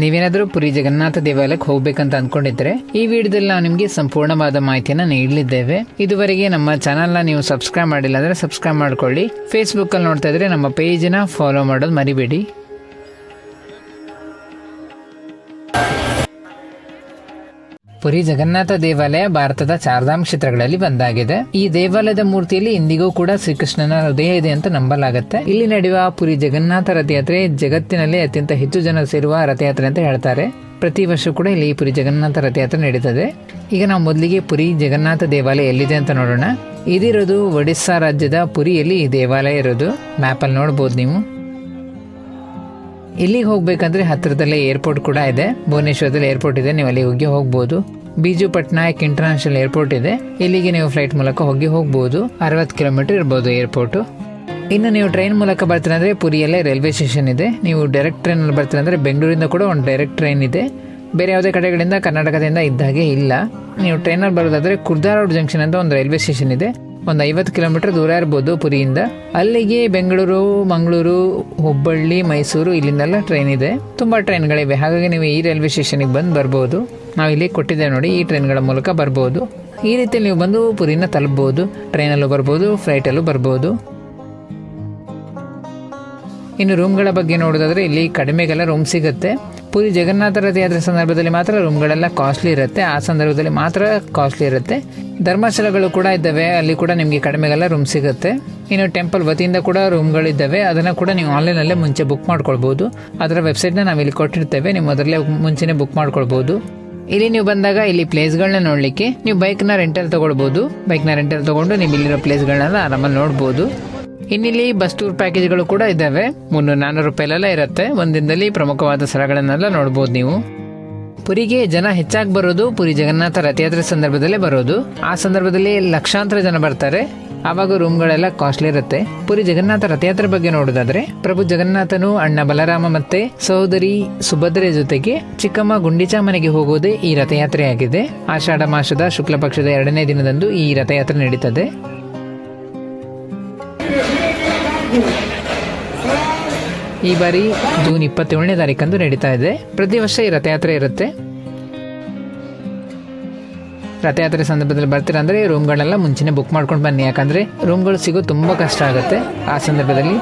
ನೀವೇನಾದರೂ ಪುರಿ ಜಗನ್ನಾಥ ದೇವಾಲಯಕ್ಕೆ ಹೋಗ್ಬೇಕಂತ ಅನ್ಕೊಂಡಿದ್ರೆ ಈ ವಿಡಿಯೋದಲ್ಲಿ ನಾವು ನಿಮಗೆ ಸಂಪೂರ್ಣವಾದ ಮಾಹಿತಿಯನ್ನ ನೀಡಲಿದ್ದೇವೆ. ಇದುವರೆಗೆ ನಮ್ಮ ಚಾನಲ್ನ ನೀವು ಸಬ್ಸ್ಕ್ರೈಬ್ ಮಾಡಿಲ್ಲ ಅಂದ್ರೆ ಸಬ್ಸ್ಕ್ರೈಬ್ ಮಾಡ್ಕೊಳ್ಳಿ. ಫೇಸ್ಬುಕ್ಕಲ್ಲಿ ನೋಡ್ತಾ ಇದ್ರೆ ನಮ್ಮ ಪೇಜನ್ನ ಫಾಲೋ ಮಾಡೋದು ಮರಿಬೇಡಿ. ಪುರಿ ಜಗನ್ನಾಥ ದೇವಾಲಯ ಭಾರತದ ಚಾರ್ಧಾಮ್ ಕ್ಷೇತ್ರಗಳಲ್ಲಿ ಒಂದಾಗಿದೆ. ಈ ದೇವಾಲಯದ ಮೂರ್ತಿಯಲ್ಲಿ ಇಂದಿಗೂ ಕೂಡ ಶ್ರೀಕೃಷ್ಣನ ಹೃದಯ ಇದೆ ಅಂತ ನಂಬಲಾಗುತ್ತೆ. ಇಲ್ಲಿ ನಡೆಯುವ ಪುರಿ ಜಗನ್ನಾಥ ರಥಯಾತ್ರೆ ಜಗತ್ತಿನಲ್ಲಿ ಅತ್ಯಂತ ಹೆಚ್ಚು ಜನ ಸೇರುವ ರಥಯಾತ್ರೆ ಅಂತ ಹೇಳ್ತಾರೆ. ಪ್ರತಿ ವರ್ಷ ಕೂಡ ಇಲ್ಲಿ ಪುರಿ ಜಗನ್ನಾಥ ರಥಯಾತ್ರೆ ನಡೀತದೆ. ಈಗ ನಾವು ಮೊದಲಿಗೆ ಪುರಿ ಜಗನ್ನಾಥ ದೇವಾಲಯ ಎಲ್ಲಿದೆ ಅಂತ ನೋಡೋಣ. ಇದಿರೋದು ಒಡಿಸ್ಸಾ ರಾಜ್ಯದ ಪುರಿಯಲ್ಲಿ ಈ ದೇವಾಲಯ ಇರೋದು. ಮ್ಯಾಪಲ್ಲಿ ನೋಡ್ಬೋದು ನೀವು. ಇಲ್ಲಿಗೆ ಹೋಗ್ಬೇಕಂದ್ರೆ ಹತ್ತಿರದಲ್ಲೇ ಏರ್ಪೋರ್ಟ್ ಕೂಡ ಇದೆ. ಭುವನೇಶ್ವರದಲ್ಲಿ ಏರ್ಪೋರ್ಟ್ ಇದೆ, ನೀವು ಅಲ್ಲಿಗೆ ಹೋಗಿ ಹೋಗ್ಬೋದು. ಬಿಜು ಪಟ್ನಾಯಕ್ ಇಂಟರ್ನ್ಯಾಷನಲ್ ಏರ್ಪೋರ್ಟ್ ಇದೆ. ಇಲ್ಲಿಗೆ ನೀವು ಫ್ಲೈಟ್ ಮೂಲಕ ಹೋಗಿ ಹೋಗ್ಬೋದು. ಅರವತ್ತು ಕಿಲೋಮೀಟರ್ ಇರ್ಬೋದು ಏರ್ಪೋರ್ಟು ಇನ್ನು ನೀವು ಟ್ರೈನ್ ಮೂಲಕ ಬರ್ತೀರಂದರೆ ಪುರಿಯಲ್ಲೇ ರೈಲ್ವೆ ಸ್ಟೇಷನ್ ಇದೆ. ನೀವು ಡೈರೆಕ್ಟ್ ಟ್ರೈನಲ್ಲಿ ಬರ್ತೀರಂದರೆ ಬೆಂಗಳೂರಿಂದ ಕೂಡ ಒಂದು ಡೈರೆಕ್ಟ್ ಟ್ರೈನ್ ಇದೆ. ಬೇರೆ ಯಾವುದೇ ಕಡೆಗಳಿಂದ ಕರ್ನಾಟಕದಿಂದ ಇದ್ದಾಗೆ ಇಲ್ಲ. ನೀವು ಟ್ರೈನಲ್ಲಿ ಬರೋದಾದರೆ ಕುರ್ದಾರೋಡ್ ಜಂಕ್ಷನ್ ಅಂತ ಒಂದು ರೈಲ್ವೆ ಸ್ಟೇಷನ್ ಇದೆ. ಒಂದು ಐವತ್ತು ಕಿಲೋಮೀಟರ್ ದೂರ ಇರ್ಬೋದು ಪುರಿಯಿಂದ. ಅಲ್ಲಿಗೆ ಬೆಂಗಳೂರು, ಮಂಗಳೂರು, ಹುಬ್ಬಳ್ಳಿ, ಮೈಸೂರು ಇಲ್ಲಿಂದೆಲ್ಲ ಟ್ರೈನ್ ಇದೆ. ತುಂಬ ಟ್ರೈನ್ಗಳಿವೆ ಹಾಗಾಗಿ ನೀವು ಈ ರೈಲ್ವೆ ಸ್ಟೇಷನಿಗೆ ಬಂದು ಬರ್ಬೋದು. ನಾವು ಇಲ್ಲಿ ಕೊಟ್ಟಿದ್ದೇವೆ ನೋಡಿ, ಈ ಟ್ರೈನ್ಗಳ ಮೂಲಕ ಬರ್ಬೋದು. ಈ ರೀತಿ ನೀವು ಬಂದು ಪುರಿನ ತಲುಪ್ಬೋದು. ಟ್ರೈನಲ್ಲೂ ಬರ್ಬೋದು ಫ್ಲೈಟಲ್ಲೂ ಬರ್ಬೋದು. ಇನ್ನು ರೂಮ್ಗಳ ಬಗ್ಗೆ ನೋಡೋದಾದ್ರೆ ಇಲ್ಲಿ ಕಡಿಮೆಗೆಲ್ಲ ರೂಮ್ ಸಿಗುತ್ತೆ. ಪುರಿ ಜಗನ್ನಾಥ ರಥಯಾತ್ರೆ ಸಂದರ್ಭದಲ್ಲಿ ಮಾತ್ರ ರೂಮ್ಗಳೆಲ್ಲ ಕಾಸ್ಟ್ಲಿ ಇರುತ್ತೆ. ಆ ಸಂದರ್ಭದಲ್ಲಿ ಮಾತ್ರ ಕಾಸ್ಟ್ಲಿ ಇರುತ್ತೆ. ಧರ್ಮಸ್ಥಳಗಳು ಕೂಡ ಇದ್ದಾವೆ. ಅಲ್ಲಿ ಕೂಡ ನಿಮಗೆ ಕಡಿಮೆಗೆಲ್ಲ ರೂಮ್ ಸಿಗುತ್ತೆ. ಇನ್ನು ಟೆಂಪಲ್ ವತಿಯಿಂದ ಕೂಡ ರೂಮ್ಗಳಿದ್ದಾವೆ ಅದನ್ನು ಕೂಡ ನೀವು ಆನ್ಲೈನಲ್ಲೇ ಮುಂಚೆ ಬುಕ್ ಮಾಡ್ಕೊಳ್ಬೋದು. ಅದರ ವೆಬ್ಸೈಟ್ನ ನಾವು ಇಲ್ಲಿ ಕೊಟ್ಟಿರ್ತೇವೆ. ನೀವು ಅದರಲ್ಲೇ ಮುಂಚೆನೇ ಬುಕ್ ಮಾಡ್ಕೊಳ್ಬೋದು. ಇಲ್ಲಿ ನೀವು ಬಂದಾಗ ಇಲ್ಲಿ ಪ್ಲೇಸ್ಗಳನ್ನ ನೋಡಲಿಕ್ಕೆ ನೀವು ಬೈಕ್ನ ರೆಂಟಲ್ ತಗೊಳ್ಬೋದು. ಬೈಕ್ನ ರೆಂಟಲ್ ತಗೊಂಡು ನೀವು ಇಲ್ಲಿರೋ ಪ್ಲೇಸ್ಗಳನ್ನೆಲ್ಲ ಆರಾಮಲ್ಲಿ ನೋಡ್ಬೋದು. ಇನ್ನಿಲ್ಲಿ ಬಸ್ ಟೂರ್ ಪ್ಯಾಕೇಜ್ಗಳು ಕೂಡ ಇದ್ದಾವೆ. ಮುನ್ನೂರು ನಾನೂರು ರೂಪಾಯಿಲೆಲ್ಲ ಇರುತ್ತೆ. ಒಂದಿನದಲ್ಲಿ ಪ್ರಮುಖವಾದ ಸ್ಥಳಗಳನ್ನೆಲ್ಲ ನೋಡ್ಬೋದು ನೀವು. ಪುರಿಗೆ ಜನ ಹೆಚ್ಚಾಗಿ ಬರೋದು, ಪುರಿ ಜಗನ್ನಾಥ ರಥಯಾತ್ರೆ ಸಂದರ್ಭದಲ್ಲೇ ಬರೋದು. ಆ ಸಂದರ್ಭದಲ್ಲಿ ಲಕ್ಷಾಂತರ ಜನ ಬರ್ತಾರೆ. ಆವಾಗ ರೂಮ್ಗಳೆಲ್ಲ ಕಾಸ್ಟ್ಲಿ ಇರುತ್ತೆ. ಪುರಿ ಜಗನ್ನಾಥ ರಥಯಾತ್ರೆ ಬಗ್ಗೆ ನೋಡೋದಾದ್ರೆ, ಪ್ರಭು ಜಗನ್ನಾಥನು, ಅಣ್ಣ ಬಲರಾಮ ಮತ್ತೆ ಸಹೋದರಿ ಸುಭದ್ರೆ ಜೊತೆಗೆ ಚಿಕ್ಕಮ್ಮ ಗುಂಡಿಚಾ ಮನೆಗೆ ಹೋಗೋದೇ ಈ ರಥಯಾತ್ರೆಯಾಗಿದೆ. ಆಷಾಢ ಮಾಸದ ಶುಕ್ಲ ಪಕ್ಷದ ಎರಡನೇ ದಿನದಂದು ಈ ರಥಯಾತ್ರೆ ನಡೀತದೆ. ಈ ಬಾರಿ ಜೂನ್ ಇಪ್ಪತ್ತೇಳನೇ ತಾರೀಕಂದು ನಡೀತಾ ಇದೆ. ಪ್ರತಿ ವರ್ಷ ಈ ರಥಯಾತ್ರೆ ಇರುತ್ತೆ. ರಥಯಾತ್ರೆ ಸಂದರ್ಭದಲ್ಲಿ ಬರ್ತೀರಾ ಅಂದರೆ ರೂಮ್ಗಳನ್ನೆಲ್ಲ ಮುಂಚೆನೇ ಬುಕ್ ಮಾಡ್ಕೊಂಡು ಬನ್ನಿ. ಯಾಕಂದರೆ ರೂಮ್ಗಳು ಸಿಗೋ ತುಂಬ ಕಷ್ಟ ಆಗುತ್ತೆ. ಆ ಸಂದರ್ಭದಲ್ಲಿ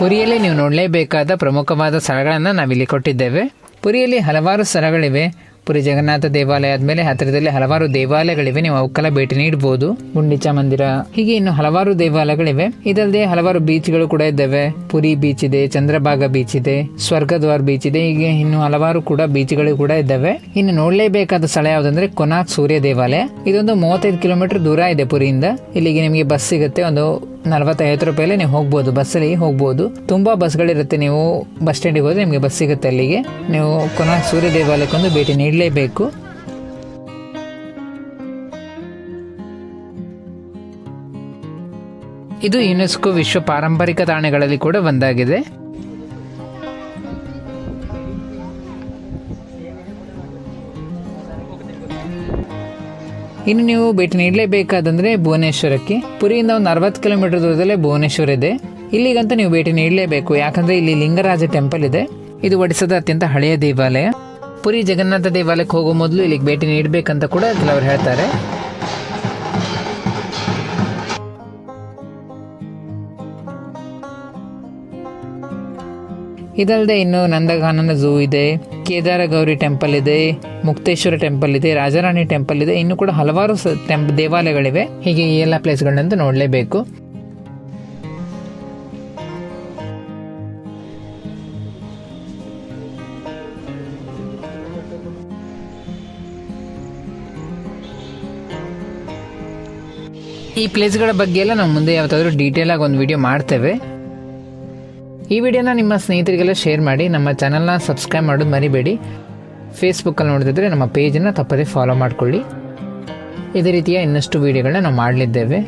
ಪುರಿಯಲ್ಲಿ ನೀವು ನೋಡಲೇಬೇಕಾದ ಪ್ರಮುಖವಾದ ಸ್ಥಳಗಳನ್ನು ನಾವಿಲ್ಲಿ ಕೊಟ್ಟಿದ್ದೇವೆ. ಪುರಿಯಲ್ಲಿ ಹಲವಾರು ಸ್ಥಳಗಳಿವೆ. ಪುರಿ ಜಗನ್ನಾಥ ದೇವಾಲಯ ಆದಮೇಲೆ ಹತ್ತಿರದಲ್ಲಿ ಹಲವಾರು ದೇವಾಲಯಗಳಿವೆ. ನೀವು ಅವಕ್ಕೆಲ್ಲ ಭೇಟಿ ನೀಡಬಹುದು ಗುಂಡಿಚ ಮಂದಿರ, ಹೀಗೆ ಇನ್ನು ಹಲವಾರು ದೇವಾಲಯಗಳಿವೆ. ಇದಲ್ಲದೆ ಹಲವಾರು ಬೀಚ್ಗಳು ಕೂಡ ಇದ್ದಾವೆ. ಪುರಿ ಬೀಚ್ ಇದೆ, ಚಂದ್ರಭಾಗ ಬೀಚ್ ಇದೆ, ಸ್ವರ್ಗದ್ವಾರ್ ಬೀಚ್ ಇದೆ, ಹೀಗೆ ಇನ್ನು ಹಲವಾರು ಕೂಡ ಬೀಚ್ಗಳು ಕೂಡ ಇದ್ದಾವೆ. ಇನ್ನು ನೋಡಲೇಬೇಕಾದ ಸ್ಥಳ ಯಾವುದಂದ್ರೆ ಕೊನಾಕ್ ಸೂರ್ಯ ದೇವಾಲಯ. ಇದೊಂದು ಮೂವತ್ತೈದು ಕಿಲೋಮೀಟರ್ ದೂರ ಇದೆ ಪುರಿಯಿಂದ. ಇಲ್ಲಿಗೆ ನಿಮಗೆ ಬಸ್ ಸಿಗುತ್ತೆ. ಒಂದು ನಲವತ್ತೈವತ್ತು ರೂಪಾಯಲ್ಲಿ ನೀವು ಹೋಗ್ಬೋದು, ಬಸ್ಸಲ್ಲಿ ಹೋಗ್ಬೋದು. ತುಂಬ ಬಸ್ಗಳಿರುತ್ತೆ, ನೀವು ಬಸ್ ಸ್ಟ್ಯಾಂಡಿಗೆ ಹೋದರೆ ನಿಮಗೆ ಬಸ್ ಸಿಗುತ್ತೆ ಅಲ್ಲಿಗೆ. ನೀವು ಕೊನೆ ಸೂರ್ಯ ದೇವಾಲಯಕ್ಕೊಂದು ಭೇಟಿ ನೀಡಲೇಬೇಕು. ಇದು ಯುನೆಸ್ಕೋ ವಿಶ್ವ ಪಾರಂಪರಿಕ ತಾಣಗಳಲ್ಲಿ ಕೂಡ ಒಂದಾಗಿದೆ. ಇನ್ನು ನೀವು ಭೇಟಿ ನೀಡಲೇಬೇಕಾದಂದ್ರೆ ಭುವನೇಶ್ವರಕ್ಕೆ. ಪುರಿಯಿಂದ ಒಂದು ಅರವತ್ತು ಕಿಲೋಮೀಟರ್ ದೂರದಲ್ಲೇ ಭುವನೇಶ್ವರ ಇದೆ. ಇಲ್ಲಿಗಂತ ನೀವು ಭೇಟಿ ನೀಡಲೇಬೇಕು. ಯಾಕಂದ್ರೆ ಇಲ್ಲಿ ಲಿಂಗರಾಜ ಟೆಂಪಲ್ ಇದೆ. ಇದು ಒಡಿಸದ ಅತ್ಯಂತ ಹಳೆಯ ದೇವಾಲಯ. ಪುರಿ ಜಗನ್ನಾಥ ದೇವಾಲಯಕ್ಕೆ ಹೋಗೋ ಮೊದಲು ಇಲ್ಲಿಗೆ ಭೇಟಿ ನೀಡಬೇಕಂತ ಕೂಡ ಕೆಲವರು ಹೇಳ್ತಾರೆ. ಇದಲ್ಲದೆ ಇನ್ನು ನಂದಗಾನನ ಝೂ ಇದೆ. ಕೇದಾರ ಗೌರಿ ಟೆಂಪಲ್ ಇದೆ, ಮುಕ್ತೇಶ್ವರ ಟೆಂಪಲ್ ಇದೆ, ರಾಜಾರಾಣಿ ಟೆಂಪಲ್ ಇದೆ, ಇನ್ನು ಕೂಡ ಹಲವಾರು ಟೆಂಪ್ ದೇವಾಲಯಗಳಿವೆ. ಹೀಗೆ ಈ ಎಲ್ಲ ಪ್ಲೇಸ್ಗಳನ್ನಂತೂ ನೋಡಲೇಬೇಕು. ಈ ಪ್ಲೇಸ್ಗಳ ಬಗ್ಗೆ ಎಲ್ಲ ನಾವು ಮುಂದೆ ಯಾವತ್ತಾದರೂ ಡೀಟೇಲ್ ಆಗಿ ಒಂದು ವಿಡಿಯೋ ಮಾಡ್ತೇವೆ. ಈ ವಿಡಿಯೋನ ನಿಮ್ಮ ಸ್ನೇಹಿತರಿಗೆಲ್ಲ ಶೇರ್ ಮಾಡಿ, ನಮ್ಮ ಚಾನಲ್ನ ಸಬ್ಸ್ಕ್ರೈಬ್ ಮಾಡೋದು ಮರಿಬೇಡಿ. ಫೇಸ್ಬುಕ್ಕಲ್ಲಿ ನೋಡಿದ್ರೆ ನಮ್ಮ ಪೇಜನ್ನು ತಪ್ಪದೇ ಫಾಲೋ ಮಾಡಿಕೊಳ್ಳಿ. ಇದೇ ರೀತಿಯ ಇನ್ನಷ್ಟು ವಿಡಿಯೋಗಳನ್ನ ನಾವು ಮಾಡಲಿದ್ದೇವೆ.